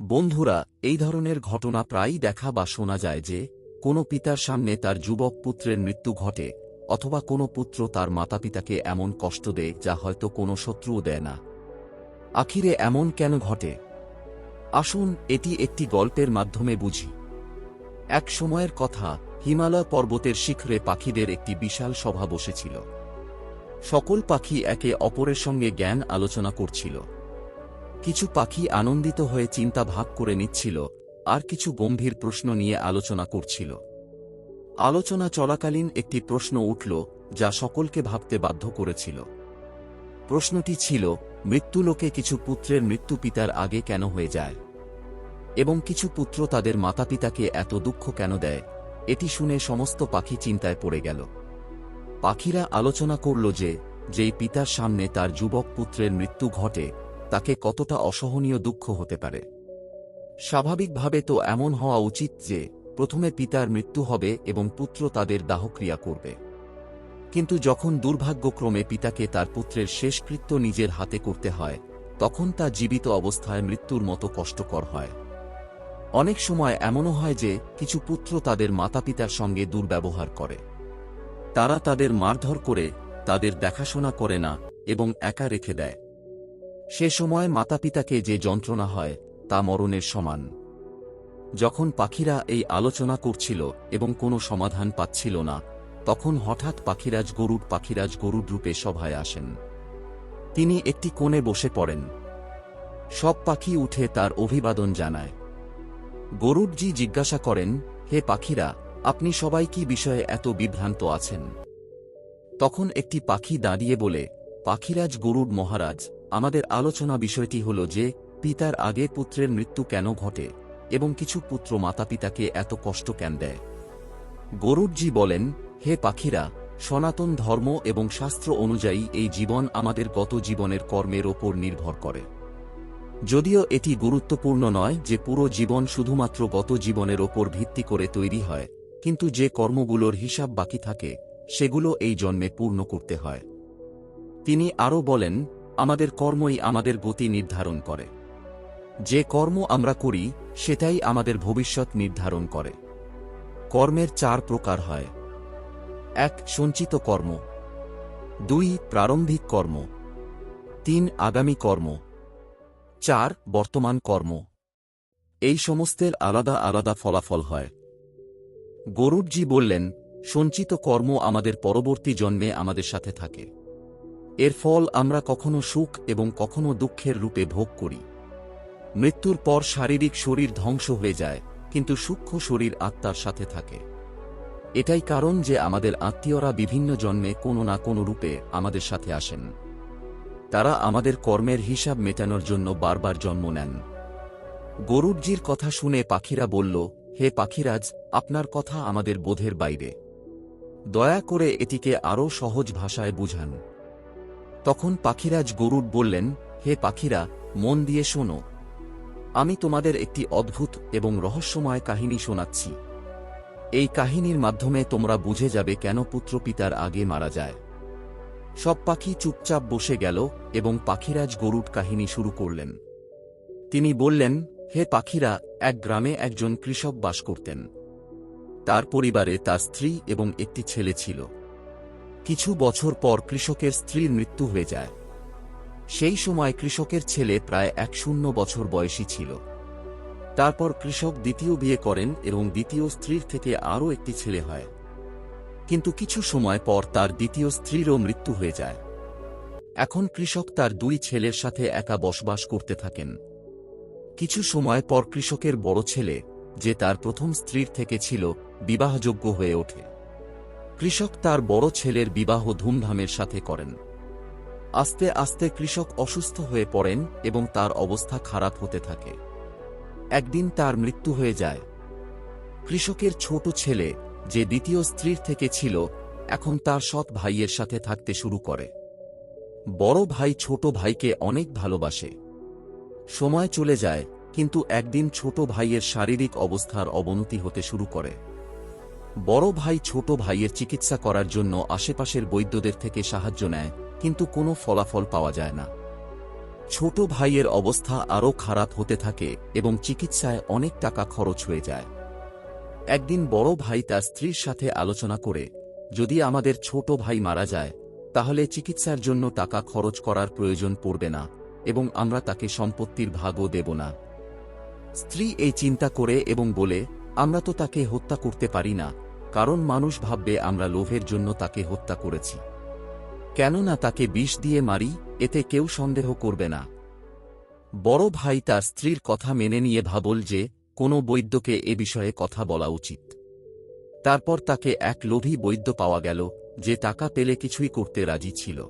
বন্ধুরা, এই ধরনের ঘটনা প্রায়ই দেখা বা শোনা যায় যে, কোনো পিতার সামনে তার যুবক পুত্রের মৃত্যু ঘটে, অথবা কোনো পুত্র তার মাতাপিতাকে এমন কষ্ট দেয় যা হয়তো কোনো শত্রুও দেয় না। আখিরে এমন কেন ঘটে? আসুন, এটি একটি গল্পের মাধ্যমে বুঝি। এক সময়ের কথা, হিমালয় পর্বতের শিখরে পাখিদের একটি বিশাল সভা বসেছিল। সকল পাখি একে অপরের সঙ্গে জ্ঞান আলোচনা করছিল। কিছু পাখি আনন্দিত হয়ে চিন্তা ভাগ করে নিচ্ছিল, আর কিছু গম্ভীর প্রশ্ন নিয়ে আলোচনা করছিল। আলোচনা চলাকালীন একটি প্রশ্ন উঠল, যা সকলকে ভাবতে বাধ্য করেছিল। প্রশ্নটি ছিল মৃত্যুলোকে কিছু পুত্রের মৃত্যু পিতার আগে কেন হয়ে যায়? এবং কিছু পুত্র তাদের মাতাপিতাকে এত দুঃখ কেন দেয়? এটি শুনে সমস্ত পাখি চিন্তায় পড়ে গেল। পাখিরা আলোচনা করল যে, যেই পিতার সামনে তার যুবক পুত্রের মৃত্যু ঘটে তাকে কতটা অসহনীয় দুঃখ হতে পারে। স্বাভাবিকভাবে তো এমন হওয়া উচিত যে, প্রথমে পিতার মৃত্যু হবে এবং পুত্র তাদের দাহক্রিয়া করবে। কিন্তু যখন দুর্ভাগ্যক্রমে পিতাকে তার পুত্রের শেষকৃত্য নিজের হাতে করতে হয়, তখন তা জীবিত অবস্থায় মৃত্যুর মতো কষ্টকর হয়। অনেক সময় এমনও হয় যে, কিছু পুত্র তাদের মাতাপিতার সঙ্গে দুর্ব্যবহার করে। তারা তাদের মারধর করে, তাদের দেখাশোনা করে না, এবং একা রেখে দেয়। সে সময় মাতাপিতাকে যে যন্ত্রণা হয়, তা মরণের সমান। যখন পাখিরা এই আলোচনা করছিল এবং কোনো সমাধান পাচ্ছিল না, তখন হঠাৎ পাখিরাজ গরুড পাখিরাজ গরুড রূপে সভায় আসেন। তিনি একটি কোণে বসে পড়েন। সব পাখি উঠে তার অভিবাদন জানায়। গরুডজি জিজ্ঞাসা করেন, হে পাখিরা, আপনি সবাই কি বিষয়ে এত বিভ্রান্ত আছেন? তখন একটি পাখি দাঁড়িয়ে বলে পাখিরাজ গরুড মহারাজ, আমাদের আলোচনা বিষয়টি হল যে, পিতার আগে পুত্রের মৃত্যু কেন ঘটে, এবং কিছু পুত্র মাতাপিতাকে এত কষ্ট কেন দেয়? গরুডজি বলেন, হে পাখিরা, সনাতন ধর্ম এবং শাস্ত্র অনুযায়ী এই জীবন আমাদের গত জীবনের কর্মের ওপর নির্ভর করে। যদিও এটি গুরুত্বপূর্ণ নয় যে পুরো জীবন শুধুমাত্র গত জীবনের ওপর ভিত্তি করে তৈরি হয়, কিন্তু যে কর্মগুলোর হিসাব বাকি থাকে, সেগুলো এই জন্মে পূর্ণ করতে হয়। তিনি আরও বলেন, আমাদের কর্মই আমাদের গতি নির্ধারণ করে। যে কর্ম আমরা করি, সেটাই আমাদের ভবিষ্যৎ নির্ধারণ করে। কর্মের চার প্রকার হয়। এক, সঞ্চিত কর্ম। দুই, প্রারম্ভিক কর্ম। তিন, আগামী কর্ম। চার, বর্তমান কর্ম। এই সমস্তের আলাদা আলাদা ফলাফল হয়। গরুডজি বললেন, সঞ্চিত কর্ম আমাদের পরবর্তী জন্মে আমাদের সাথে থাকে। এর ফল আমরা কখনো সুখ এবং কখনো দুঃখের রূপে ভোগ করি। মৃত্যুর পর শারীরিক শরীর ধ্বংস হয়ে যায়, কিন্তু সূক্ষ্ম শরীর আত্মার সাথে থাকে। এটাই কারণ যে আমাদের আত্মীয়রা বিভিন্ন জন্মে কোনো না কোনো রূপে আমাদের সাথে আসেন। তারা আমাদের কর্মের হিসাব মেটানোর জন্য বারবার জন্ম নেন। গরুরজির কথা শুনে পাখিরা বলল, হে পাখিরাজ, আপনার কথা আমাদের বোধের বাইরে। দয়া করে এটিকে আরও সহজ ভাষায় বুঝান। তখন পাখিরাজ গরুড বললেন, হে পাখিরা, মন দিয়ে শোনো। আমি তোমাদের একটি অদ্ভুত এবং রহস্যময় কাহিনী শোনাচ্ছি। এই কাহিনীর মাধ্যমে তোমরা বুঝে যাবে কেন পুত্র পিতার আগে মারা যায়। সব পাখি চুপচাপ বসে গেল এবং পাখিরাজ গরুড কাহিনী শুরু করলেন। তিনি বললেন, হে পাখিরা, এক গ্রামে একজন কৃষক বাস করতেন। তার পরিবারে তার স্ত্রী এবং একটি ছেলে ছিল। কিছু বছর পর কৃষকের স্ত্রীর মৃত্যু হয়ে যায়। সেই সময় কৃষকের ছেলে প্রায় এক শূন্য বছর বয়সী ছিল। তারপর কৃষক দ্বিতীয় বিয়ে করেন এবং দ্বিতীয় স্ত্রীর থেকে আরও একটি ছেলে হয়। কিন্তু কিছু সময় পর তার দ্বিতীয় স্ত্রীরও মৃত্যু হয়ে যায়। এখন কৃষক তার দুই ছেলের সাথে একা বসবাস করতে থাকেন। কিছু সময় পর কৃষকের বড় ছেলে, যে তার প্রথম স্ত্রীর থেকে ছিল, বিবাহযোগ্য হয়ে ওঠে। কৃষক তার বড় ছেলের বিবাহ ধুমধামের সাথে করেন। আস্তে আস্তে কৃষক অসুস্থ হয়ে পড়েন এবং তার অবস্থা খারাপ হতে থাকে। একদিন তার মৃত্যু হয়ে যায়। কৃষকের ছোট ছেলে, যে দ্বিতীয় স্ত্রীর থেকে ছিল, এখন তার সৎ ভাইয়ের সাথে থাকতে শুরু করে। বড় ভাই ছোট ভাইকে অনেক ভালোবাসে। সময় চলে যায়, কিন্তু একদিন ছোট ভাইয়ের শারীরিক অবস্থার অবনতি হতে শুরু করে। বড় ভাই ছোট ভাইয়ের চিকিৎসা করার জন্য আশেপাশের বৈদ্যদের থেকে সাহায্য নেয়, কিন্তু কোনো ফলাফল পাওয়া যায় না। ছোট ভাইয়ের অবস্থা আরও খারাপ হতে থাকে এবং চিকিৎসায় অনেক টাকা খরচ হয়ে যায়। একদিন বড় ভাই তার স্ত্রীর সাথে আলোচনা করে, যদি আমাদের ছোট ভাই মারা যায়, তাহলে চিকিৎসার জন্য টাকা খরচ করার প্রয়োজন পড়বে না এবং আমরা তাকে সম্পত্তির ভাগও দেব না। স্ত্রী এই চিন্তা করে এবং বলে, আমরা তো তাকে হত্যা করতে পারি না কারণ মানুষ ভাববে, আমরা লোভের জন্য তাকে হত্যা করেছি। কেননা তাকে বিষ দিয়ে মারি, এতে কেউ সন্দেহ করবে না। বড় ভাই তার স্ত্রীর কথা মেনে নিয়ে ভাবল যে, কোনো বৈদ্যকে এ বিষয়ে কথা বলা উচিত। তারপর তাকে এক লোভী বৈদ্য পাওয়া গেল, যে টাকা পেলে কিছুই করতে রাজি ছিল।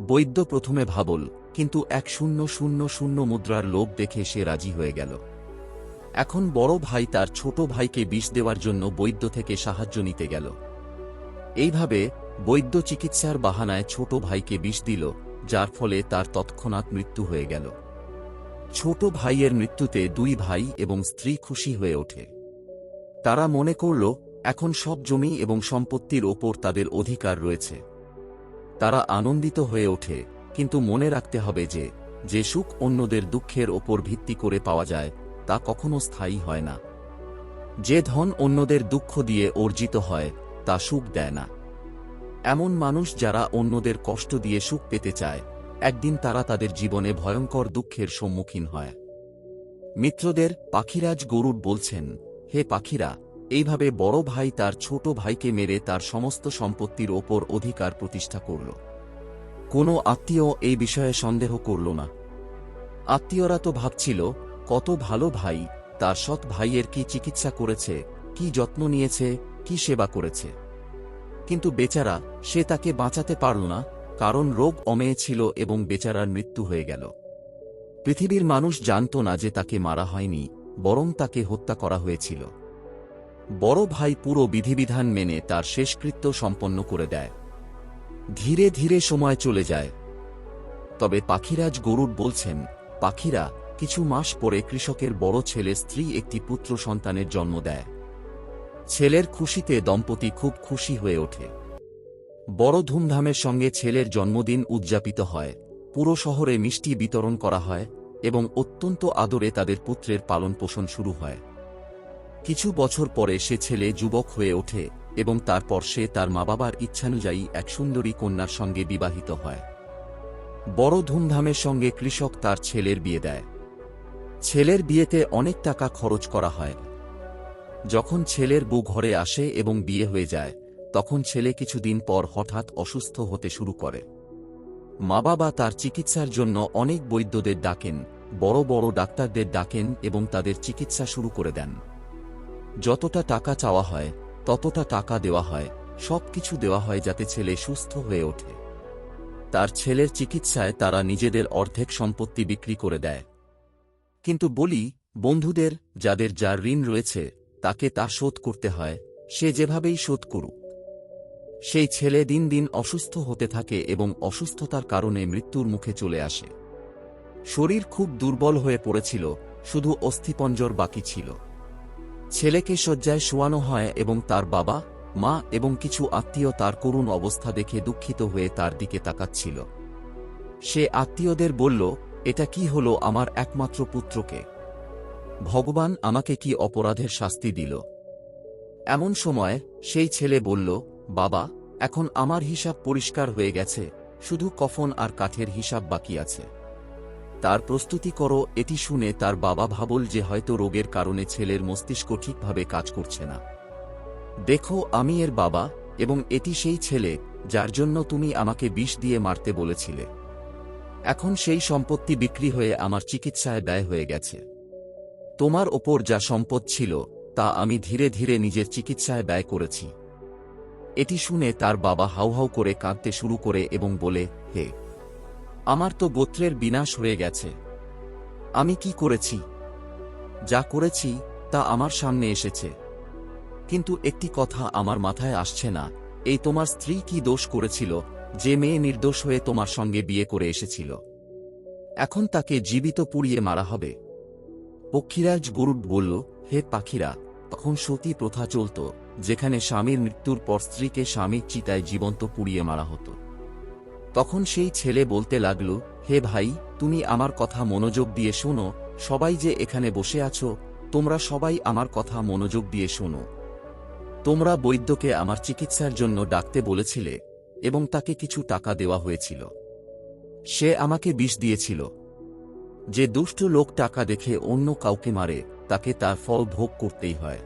বৈদ্য প্রথমে ভাবল, কিন্তু এক শূন্য শূন্য শূন্য মুদ্রার লোভ দেখে সে রাজি হয়ে গেল। এখন বড় ভাই তার ছোট ভাইকে বিষ দেওয়ার জন্য বৈদ্য থেকে সাহায্য নিতে গেল। এইভাবে বৈদ্য চিকিৎসার বাহানায় ছোট ভাইকে বিষ দিল, যার ফলে তার তৎক্ষণাৎ মৃত্যু হয়ে গেল। ছোট ভাইয়ের মৃত্যুতে দুই ভাই এবং স্ত্রী খুশি হয়ে ওঠে। তারা মনে করল, এখন সব জমি এবং সম্পত্তির ওপর তাদের অধিকার রয়েছে। তারা আনন্দিত হয়ে ওঠে, কিন্তু মনে রাখতে হবে যে যে সুখ অন্যদের দুঃখের ওপর ভিত্তি করে পাওয়া যায় তা কখনো স্থায়ী হয় না। যে ধন অন্যদের দুঃখ দিয়ে অর্জিত হয়, তা সুখ দেয় না। এমন মানুষ যারা অন্যদের কষ্ট দিয়ে সুখ পেতে চায়, একদিন তারা তাদের জীবনে ভয়ঙ্কর দুঃখের সম্মুখীন হয়। মিত্রদের পাখিরাজ গরুর বলছেন, হে পাখিরা, এইভাবে বড় ভাই তার ছোট ভাইকে মেরে তার সমস্ত সম্পত্তির ওপর অধিকার প্রতিষ্ঠা করল। কোনো আত্মীয় এই বিষয়ে সন্দেহ করল না। আত্মীয়রা তো ভাবছিল কত ভালো ভাই, তার সৎ ভাইয়ের কি চিকিৎসা করেছে, কি যত্ন নিয়েছে, কি সেবা করেছে। কিন্তু বেচারা, সে তাকে বাঁচাতে পারল না, কারণ রোগ অমেয়ে ছিল এবং বেচারার মৃত্যু হয়ে গেল। পৃথিবীর মানুষ জানত না যে তাকে মারা হয়নি, বরং তাকে হত্যা করা হয়েছিল। বড় ভাই পুরো বিধিবিধান মেনে তার শেষকৃত্য সম্পন্ন করে দেয়। ধীরে ধীরে সময় চলে যায়। তবে পাখিরাজ গরুর বলছেন, পাখিরা কিছু মাস পরে কৃষকের বড় ছেলে স্ত্রী একটি পুত্র সন্তানের জন্ম দেয়। ছেলের খুশিতে দম্পতি খুব খুশি হয়ে ওঠে। বড় ধুমধামের সঙ্গে ছেলের জন্মদিন উদযাপিত হয়। পুরো শহরে মিষ্টি বিতরণ করা হয় এবং অত্যন্ত আদরে তাদের পুত্রের পালন পোষণ শুরু হয়। কিছু বছর পরে সে ছেলে যুবক হয়ে ওঠে এবং তারপর সে তার মা বাবার ইচ্ছানুযায়ী এক সুন্দরী কন্যার সঙ্গে বিবাহিত হয়। বড় ধুমধামের সঙ্গে কৃষক তার ছেলের বিয়ে দেয়। ছেলের বিয়েতে অনেক টাকা খরচ করা হয়। যখন ছেলের বউ ঘরে আসে এবং বিয়ে হয়ে যায়, তখন ছেলে কিছুদিন পর হঠাৎ অসুস্থ হতে শুরু করে। মা বাবা তার চিকিৎসার জন্য অনেক বৈদ্যদের ডাকেন, বড় বড় ডাক্তারদের ডাকেন এবং তাদের চিকিৎসা শুরু করে দেন। যতটা টাকা চাওয়া হয়, ততটা টাকা দেওয়া হয় সব কিছু দেওয়া হয় যাতে ছেলে সুস্থ হয়ে ওঠে। তার ছেলের চিকিৎসায় তারা নিজেদের অর্ধেক সম্পত্তি বিক্রি করে দেয়। কিন্তু বলি, বন্ধুদের, যাদের যার ঋণ রয়েছে, তাকে তা শোধ করতে হয়, সে যেভাবেই শোধ করুক। সেই ছেলে দিন দিন অসুস্থ হতে থাকে এবং অসুস্থতার কারণে মৃত্যুর মুখে চলে আসে। শরীর খুব দুর্বল হয়ে পড়েছিল, শুধু অস্থিপঞ্জর বাকি ছিল। ছেলেকে শয্যায় শোয়ানো হয় এবং তার বাবা, মা এবং কিছু আত্মীয় তার করুণ অবস্থা দেখে দুঃখিত হয়ে তার দিকে তাকাচ্ছিল। সে আত্মীয়দের বলল এটা কি হলো আমার একমাত্র পুত্রকে? ভগবান আমাকে কি অপরাধের শাস্তি দিল? এমন সময় সেই ছেলে বলল, বাবা, এখন আমার হিসাব পরিষ্কার হয়ে গেছে, শুধু কফন আর কাঠের হিসাব বাকি আছে। তার প্রস্তুতি করো, এটি শুনে তার বাবা ভাবল যে হয়তো রোগের কারণে ছেলের মস্তিষ্ক ঠিকভাবে কাজ করছে না। দেখো, আমি এর বাবা, এবং এটি সেই ছেলে, যার জন্য তুমি আমাকে বিষ দিয়ে মারতে বলেছিলে। এখন সেই সম্পত্তি বিক্রি হয়ে আমার চিকিৎসায় ব্যয় হয়ে গেছে। তোমার ওপর যা সম্পদ ছিল, তা আমি ধীরে ধীরে নিজের চিকিৎসায় ব্যয় করেছি। এটি শুনে তার বাবা হাউহাউ করে কাঁদতে শুরু করে এবং বলে, হে, আমার তো গোত্রের বিনাশ হয়ে গেছে। আমি কি করেছি? যা করেছি, তা আমার সামনে এসেছে। কিন্তু একটি কথা আমার মাথায় আসছে না, এই তোমার স্ত্রী কি দোষ করেছিল যে মেয়ে নির্দোষ হয়ে তোমার সঙ্গে বিয়ে করে এসেছিল। এখন তাকে জীবিত পুড়িয়ে মারা হবে। পক্ষীরাজ গরুড বলল, হে পাখিরা, তখন সতী প্রথা চলত, যেখানে স্বামীর মৃত্যুর পর স্ত্রীকে স্বামীর চিতায় জীবন্ত পুড়িয়ে মারা হতো। তখন সেই ছেলে বলতে লাগল, হে ভাই, তুমি আমার কথা মনোযোগ দিয়ে শোনো, সবাই যে এখানে বসে আছো, তোমরা সবাই আমার কথা মনোযোগ দিয়ে শোনো। তোমরা বৈদ্যকে আমার চিকিৎসার জন্য ডাকতে বলেছিলে এবং তাকে কিছু টাকা দেওয়া হয়েছিল। সে আমাকে বিষ দিয়েছিল। যে দুষ্ট লোক টাকা দেখে অন্য কাউকে মারে, তাকে তার ফল ভোগ করতেই হয়।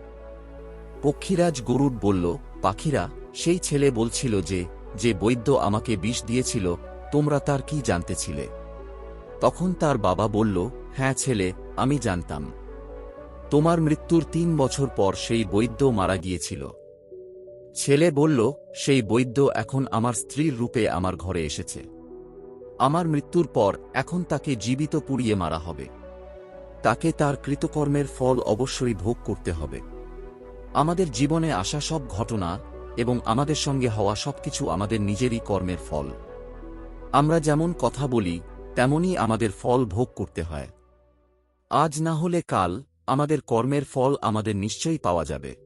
পক্ষীরাজ গরুর বলল, পাখিরা, সেই ছেলে বলছিল যে যে বৈদ্য আমাকে বিষ দিয়েছিল, তোমরা তার কি জানতেছিলে তখন তার বাবা বলল হ্যাঁ ছেলে, আমি জানতাম। তোমার মৃত্যুর তিন বছর পর সেই বৈদ্য মারা গিয়েছিল। ছেলে বলল, সেই বৈদ্য এখন আমার স্ত্রীর রূপে আমার ঘরে এসেছে। আমার মৃত্যুর পর এখন তাকে জীবিত পুড়িয়ে মারা হবে। তাকে তার কৃতকর্মের ফল অবশ্যই ভোগ করতে হবে। আমাদের জীবনে আসা সব ঘটনা এবং আমাদের সঙ্গে হওয়া সবকিছু আমাদের নিজেরই কর্মের ফল। আমরা যেমন কথা বলি, তেমনই আমাদের ফল ভোগ করতে হয়। আজ না হলে কাল আমাদের কর্মের ফল আমাদের নিশ্চয়ই পাওয়া যাবে।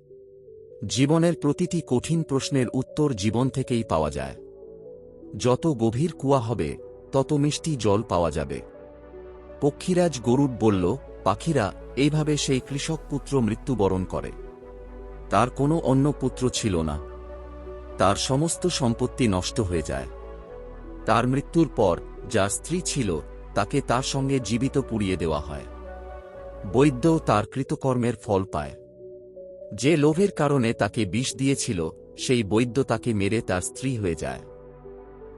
জীবনের প্রতিটি কঠিন প্রশ্নের উত্তর জীবন থেকেই পাওয়া যায়। যত গভীর কুয়া হবে, তত মিষ্টি জল পাওয়া যাবে। পক্ষীরাজ গরুড বলল, পাখিরা, এইভাবে সেই কৃষক পুত্র মৃত্যুবরণ করে। তার কোনো অন্য পুত্র ছিল না। তার সমস্ত সম্পত্তি নষ্ট হয়ে যায়। তার মৃত্যুর পর যার স্ত্রী ছিল, তাকে তার সঙ্গে জীবিত পুড়িয়ে দেওয়া হয়। বৈদ্য তার কৃতকর্মের ফল পায়। যে লোভের কারণে তাকে বিষ দিয়েছিল, সেই বৈদ্য তাকে মেরে তার স্ত্রী হয়ে যায়।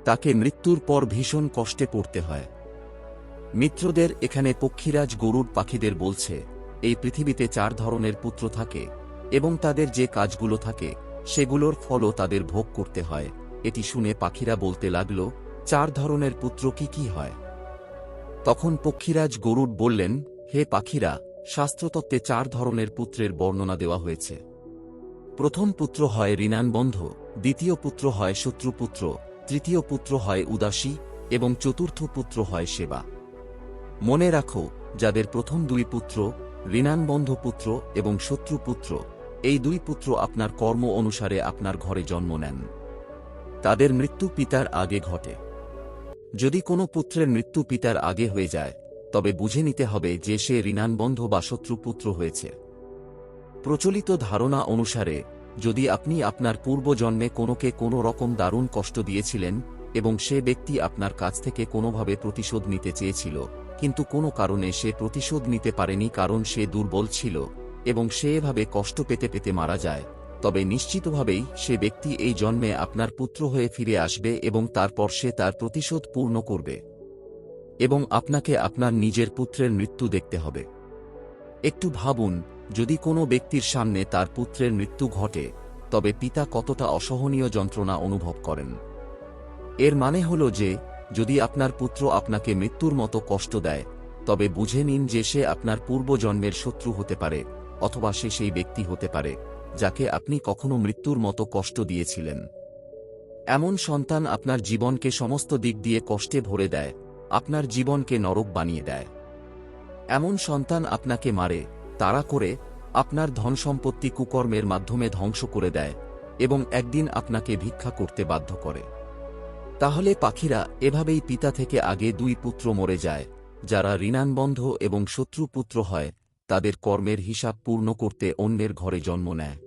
তাকে মৃত্যুর পর ভীষণ কষ্টে পড়তে হয়। মিত্রদের এখানে পক্ষীরাজ গরুর পাখিদের বলছে, এই পৃথিবীতে চার ধরনের পুত্র থাকে, এবং তাদের যে কাজগুলো থাকে, সেগুলোর ফলও তাদের ভোগ করতে হয়। এটি শুনে পাখিরা বলতে লাগল, চার ধরনের পুত্র কি কি হয়? তখন পক্ষীরাজ গরুড বললেন, হে পাখিরা শাস্ত্রতত্ত্বে চার ধরনের পুত্রের বর্ণনা দেওয়া হয়েছে। প্রথম পুত্র হয় ঋণানবন্ধ দ্বিতীয় পুত্র হয় শত্রুপুত্র, তৃতীয় পুত্র হয় উদাসী, এবং চতুর্থ পুত্র হয় সেবা। মনে রাখো, যাদের প্রথম দুই পুত্র ঋণানবন্ধ পুত্র এবং শত্রুপুত্র, এই দুই পুত্র আপনার কর্ম অনুসারে আপনার ঘরে জন্ম নেন। তাদের মৃত্যু পিতার আগে ঘটে। যদি কোনো পুত্রের মৃত্যু পিতার আগে হয়ে যায় তবে বুঝে নিতে হবে যে সে ঋণানবন্ধ বা শত্রুপুত্র হয়েছে। প্রচলিত ধারণা অনুসারে, যদি আপনি আপনার পূর্বজন্মে কোনোকে কোনো রকম দারুণ কষ্ট দিয়েছিলেন এবং সে ব্যক্তি আপনার কাছ থেকে কোনোভাবে প্রতিশোধ নিতে চেয়েছিল, কিন্তু কোনো কারণে সে প্রতিশোধ নিতে পারেনি কারণ সে দুর্বল ছিল এবং সে এভাবে কষ্ট পেতে পেতে মারা যায়, তবে নিশ্চিতভাবেই সে ব্যক্তি এই জন্মে আপনার পুত্র হয়ে ফিরে আসবে এবং তারপর সে তার প্রতিশোধ পূর্ণ করবে। এবং আপনাকে আপনার নিজের পুত্রের মৃত্যু দেখতে হবে। একটু ভাবুন, যদি কোনো ব্যক্তির সামনে তার পুত্রের মৃত্যু ঘটে, তবে পিতা কতটা অসহনীয় যন্ত্রণা অনুভব করেন। এর মানে হল যে, যদি আপনার পুত্র আপনাকে মৃত্যুর মতো কষ্ট দেয়, তবে বুঝে নিন যে সে আপনার পূর্বজন্মের শত্রু হতে পারে, অথবা সে সেই ব্যক্তি হতে পারে, যাকে আপনি কখনো মৃত্যুর মতো কষ্ট দিয়েছিলেন। এমন সন্তান আপনার জীবনকে সমস্ত দিক দিয়ে কষ্টে ভরে দেয় আপনার জীবনকে নরক বানিয়ে দেয়। এমন সন্তান আপনাকে মারে তারা করে আপনার ধন সম্পত্তি কুকর্মের মাধ্যমে ধ্বংস করে দেয় এবং একদিন আপনাকে ভিক্ষা করতে বাধ্য করে। তাহলে পাখিরা এভাবেই পিতা থেকে আগে দুই পুত্র মরে যায়, যারা ঋণানবন্ধ এবং শত্রুপুত্র হয়, তাদের কর্মের হিসাব পূর্ণ করতে অন্যের ঘরে জন্ম নেয়।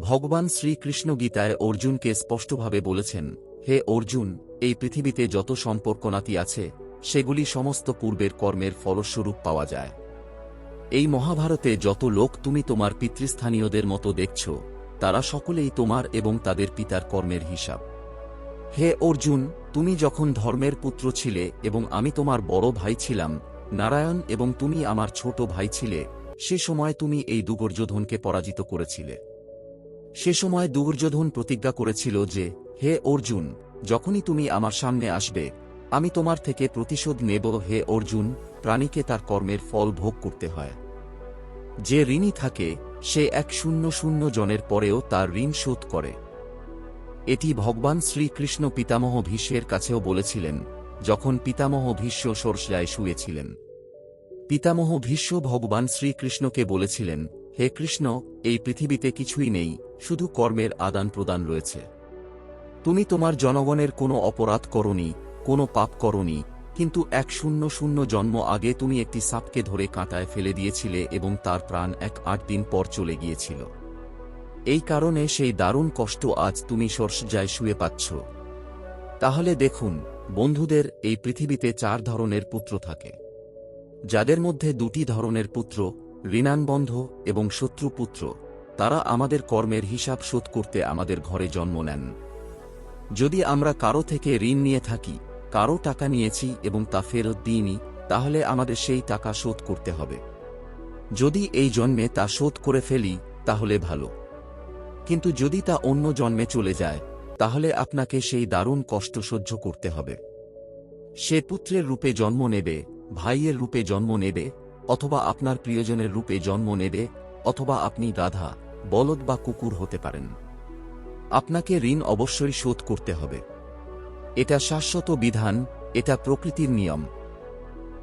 ভগবান শ্রীকৃষ্ণ গীতায় অর্জুনকে স্পষ্টভাবে বলেছেন হে অর্জুন, এই পৃথিবীতে যত সম্পর্কনাতি আছে, সেগুলি সমস্ত পূর্বের কর্মের ফলস্বরূপ পাওয়া যায়। এই মহাভারতে যত লোক তুমি তোমার পিতৃস্থানীয়দের মতো দেখছ, তারা সকলেই তোমার এবং তাদের পিতার কর্মের হিসাব। হে অর্জুন, তুমি যখন ধর্মের পুত্র ছিলে এবং আমি তোমার বড় ভাই ছিলাম, নারায়ণ এবং তুমি আমার ছোট ভাই ছিলে, সে সময় তুমি এই দুর্যোধনকে পরাজিত করেছিলে। সে সময় দুর্যোধন প্রতিজ্ঞা করেছিল যে হে অর্জুন, যখনই তুমি আমার সামনে আসবে, আমি তোমার থেকে প্রতিশোধ নেব। হে অর্জুন, প্রাণীকে তার কর্মের ফল ভোগ করতে হয়। যে ঋণী থাকে, সে এক শূন্য শূন্য জনের পরেও তার ঋণ শোধ করে। এটি ভগবান শ্রীকৃষ্ণ পিতামহ ভীষ্মের কাছেও বলেছিলেন, যখন পিতামহ ভীষ্ম সরসায় শুয়েছিলেন। পিতামহ ভীষ্ম ভগবান শ্রীকৃষ্ণকে বলেছিলেন, হে কৃষ্ণ, এই পৃথিবীতে কিছুই নেই, শুধু কর্মের আদান প্রদান রয়েছে। তুমি তোমার জনগণের কোনো অপরাধ করনি, কোনো পাপ করনি, কিন্তু এক শূন্য শূন্য জন্ম আগে তুমি একটি সাপকে ধরে কাঁটায় ফেলে দিয়েছিলে এবং তার প্রাণ এক আট দিন পর চলে গিয়েছিল। এই কারণে সেই দারুণ কষ্ট আজ তুমি সর্ষজায় শুয়ে পাচ্ছ। তাহলে দেখুন, বন্ধুদের, এই পৃথিবীতে চার ধরনের পুত্র থাকে। যাদের মধ্যে দুটি ধরনের পুত্র ঋণানবন্ধ এবং শত্রুপুত্র তারা আমাদের কর্মের হিসাব শোধ করতে আমাদের ঘরে জন্ম নেন। যদি আমরা কারও থেকে ঋণ নিয়ে থাকি, কারও টাকা নিয়েছি এবং তা ফেরত দিইনি, তাহলে আমাদের সেই টাকা শোধ করতে হবে। যদি এই জন্মে তা শোধ করে ফেলি, তাহলে ভালো। কিন্তু যদি তা অন্য জন্মে চলে যায়, তাহলে আপনাকে সেই দারুণ কষ্ট সহ্য করতে হবে। সে পুত্রের রূপে জন্ম নেবে, ভাইয়ের রূপে জন্ম নেবে, অথবা আপনার প্রিয়জনের রূপে জন্ম নেবে, অথবা আপনি রাধা, বলদ বা কুকুর হতে পারেন। আপনাকে ঋণ অবশ্যই শোধ করতে হবে। এটা শাশ্বত বিধান, এটা প্রকৃতির নিয়ম।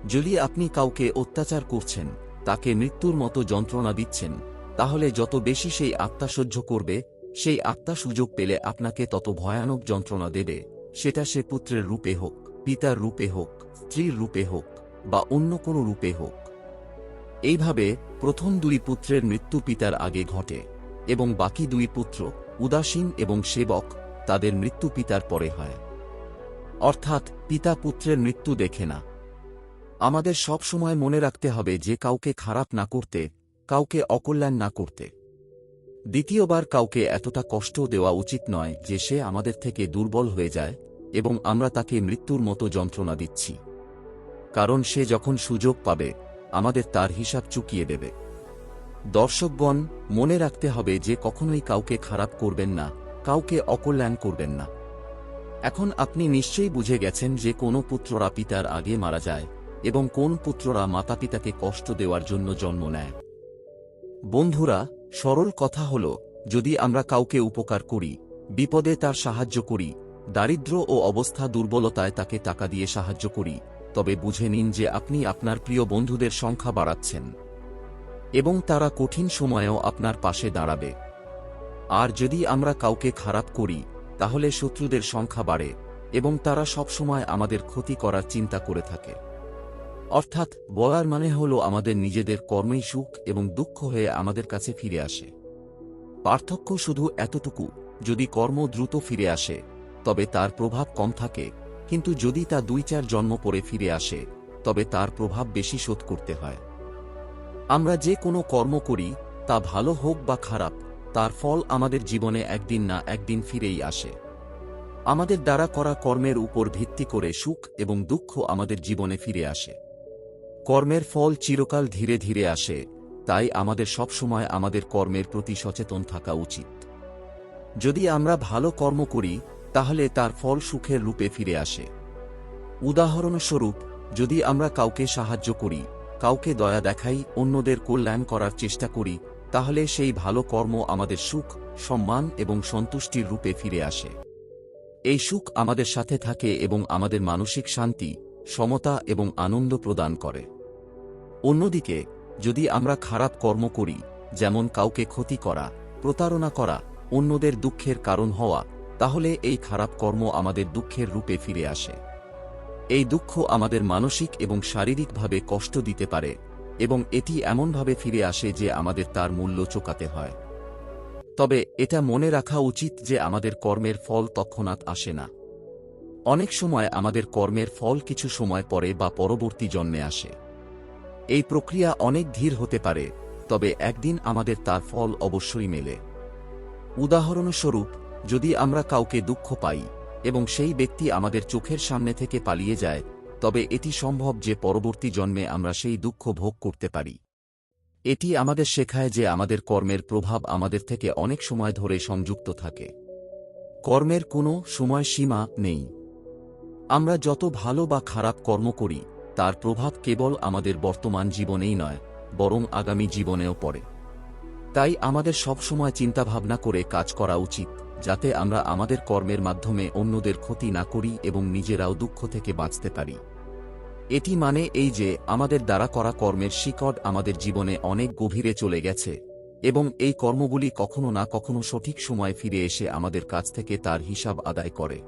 যদি আপনি কাউকে অত্যাচার করছেন, তাকে মৃত্যুর মতো যন্ত্রণা দিচ্ছেন, তাহলে যত বেশি সেই আত্মা সহ্য করবে, সেই আত্মা সুযোগ পেলে আপনাকে তত ভয়ানক যন্ত্রণা দেবে। সেটা সে পুত্রের রূপে হোক, পিতার রূপে হোক, স্ত্রীর রূপে হোক, বা অন্য কোনো রূপে হোক। এইভাবে প্রথম দুই পুত্রের মৃত্যু পিতার আগে ঘটে, এবং বাকি দুই পুত্র উদাসীন এবং সেবক তাদের মৃত্যু পিতার পরে হয়। অর্থাৎ পিতা পুত্রের মৃত্যু দেখে না। আমাদের সব সময় মনে রাখতে হবে যে কাউকে খারাপ না করতে, কাউকে অকল্যাণ না করতে। দ্বিতীয়বার কাউকে এতটা কষ্ট দেওয়া উচিত নয় যে সে আমাদের থেকে দুর্বল হয়ে যায় এবং আমরা তাকে মৃত্যুর মতো যন্ত্রণা দিচ্ছি। কারণ সে যখন সুযোগ পাবে, আমাদের তার হিসাব চুকিয়ে দেবে। দর্শকগণ, মনে রাখতে হবে যে কখনোই কাউকে খারাপ করবেন না, কাউকে অকল্যাণ করবেন না। এখন আপনি নিশ্চয়ই বুঝে গেছেন যে কোনো পুত্ররা পিতার আগে মারা যায় এবং কোন পুত্ররা মাতা পিতাকে কষ্ট দেওয়ার জন্য জন্ম নেয়। বন্ধুরা, সরল কথা হল, যদি আমরা কাউকে উপকার করি, বিপদে তার সাহায্য করি, দারিদ্র ও অবস্থা দুর্বলতায় তাকে টাকা দিয়ে সাহায্য করি, তবে বুঝে নিন যে আপনি আপনার প্রিয় বন্ধুদের সংখ্যা বাড়াচ্ছেন। এবং তারা কঠিন সময়েও আপনার পাশে দাঁড়াবে। আর যদি আমরা কাউকে খারাপ করি, তাহলে শত্রুদের সংখ্যা বাড়ে এবং তারা সবসময় আমাদের ক্ষতি করার চিন্তা করে থাকে। অর্থাৎ বলার মানে হল আমাদের নিজেদের কর্মেই সুখ এবং দুঃখ হয়ে আমাদের কাছে ফিরে আসে। পার্থক্য শুধু এতটুকু, যদি কর্ম দ্রুত ফিরে আসে, তবে তার প্রভাব কম থাকে, কিন্তু যদি তা দুই চার জন্ম পরে ফিরে আসে, তবে তার প্রভাব বেশি শোধ করতে হয়। আমরা যে কোনো কর্ম করি, তা ভালো হোক বা খারাপ, তার ফল আমাদের জীবনে একদিন না একদিন ফিরেই আসে। আমাদের দ্বারা করা কর্মের উপর ভিত্তি করে সুখ এবং দুঃখ আমাদের জীবনে ফিরে আসে। কর্মের ফল চিরকাল ধীরে ধীরে আসে, তাই আমাদের সবসময় আমাদের কর্মের প্রতি সচেতন থাকা উচিত। যদি আমরা ভালো কর্ম করি, তাহলে তার ফল সুখের রূপে ফিরে আসে। উদাহরণস্বরূপ, যদি আমরা কাউকে সাহায্য করি কাউকে দয়া দেখাই, অন্যদের কল্যাণ করার চেষ্টা করি, তাহলে সেই ভালো কর্ম আমাদের সুখ, সম্মান এবং সন্তুষ্টির রূপে ফিরে আসে। এই সুখ আমাদের সাথে থাকে এবং আমাদের মানসিক শান্তি, সমতা এবং আনন্দ প্রদান করে। অন্যদিকে, যদি আমরা খারাপ কর্ম করি, যেমন কাউকে ক্ষতি করা, প্রতারণা করা, অন্যদের দুঃখের কারণ হওয়া, তাহলে এই খারাপ কর্ম আমাদের দুঃখের রূপে ফিরে আসে। এই দুঃখ আমাদের মানসিক এবং শারীরিকভাবে কষ্ট দিতে পারে, এবং এটি এমনভাবে ফিরে আসে যে আমাদের তার মূল্য চোকাতে হয়। তবে এটা মনে রাখা উচিত যে আমাদের কর্মের ফল তৎক্ষণাৎ আসে না। অনেক সময় আমাদের কর্মের ফল কিছু সময় পরে বা পরবর্তী জন্মে আসে। এই প্রক্রিয়া অনেক ধীর হতে পারে, তবে একদিন আমাদের তার ফল অবশ্যই মেলে। উদাহরণস্বরূপ, যদি আমরা কাউকে দুঃখ পাই এবং সেই ব্যক্তি আমাদের চোখের সামনে থেকে পালিয়ে যায়, তবে এটি সম্ভব যে পরবর্তী জন্মে আমরা সেই দুঃখ ভোগ করতে পারি। এটি আমাদের শেখায় যে আমাদের কর্মের প্রভাব আমাদের থেকে অনেক সময় ধরে সংযুক্ত থাকে। কর্মের কোনো সময়সীমা নেই। আমরা যত ভালো বা খারাপ কর্ম করি, তার প্রভাব কেবল আমাদের বর্তমান জীবনেই নয়, বরং আগামী জীবনেও পড়ে। তাই আমাদের সবসময় চিন্তাভাবনা করে কাজ করা উচিত। যাতে আমরা আমাদের কর্মের মাধ্যমে অন্যদের ক্ষতি না করি এবং নিজেরাও দুঃখ থেকে বাঁচতে পারি। এটি মানে এই যে, আমাদের দ্বারা করা কর্মের শিকড় আমাদের জীবনে অনেক গভীরে চলে গেছে এবং এই কর্মগুলি কখনো না কখনো সঠিক সময় ফিরে এসে আমাদের কাছ থেকে তার হিসাব আদায় করে।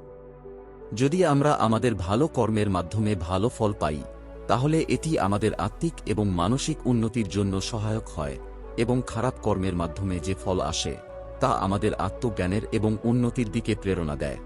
যদি আমরা আমাদের ভালো কর্মের মাধ্যমে ভালো ফল পাই, তাহলে এটি আমাদের আত্মিক এবং মানসিক উন্নতির জন্য সহায়ক হয় এবং খারাপ কর্মের মাধ্যমে যে ফল আসে তা আমাদের আত্মজ্ঞানের এবং উন্নতির দিকে প্রেরণা দেয়।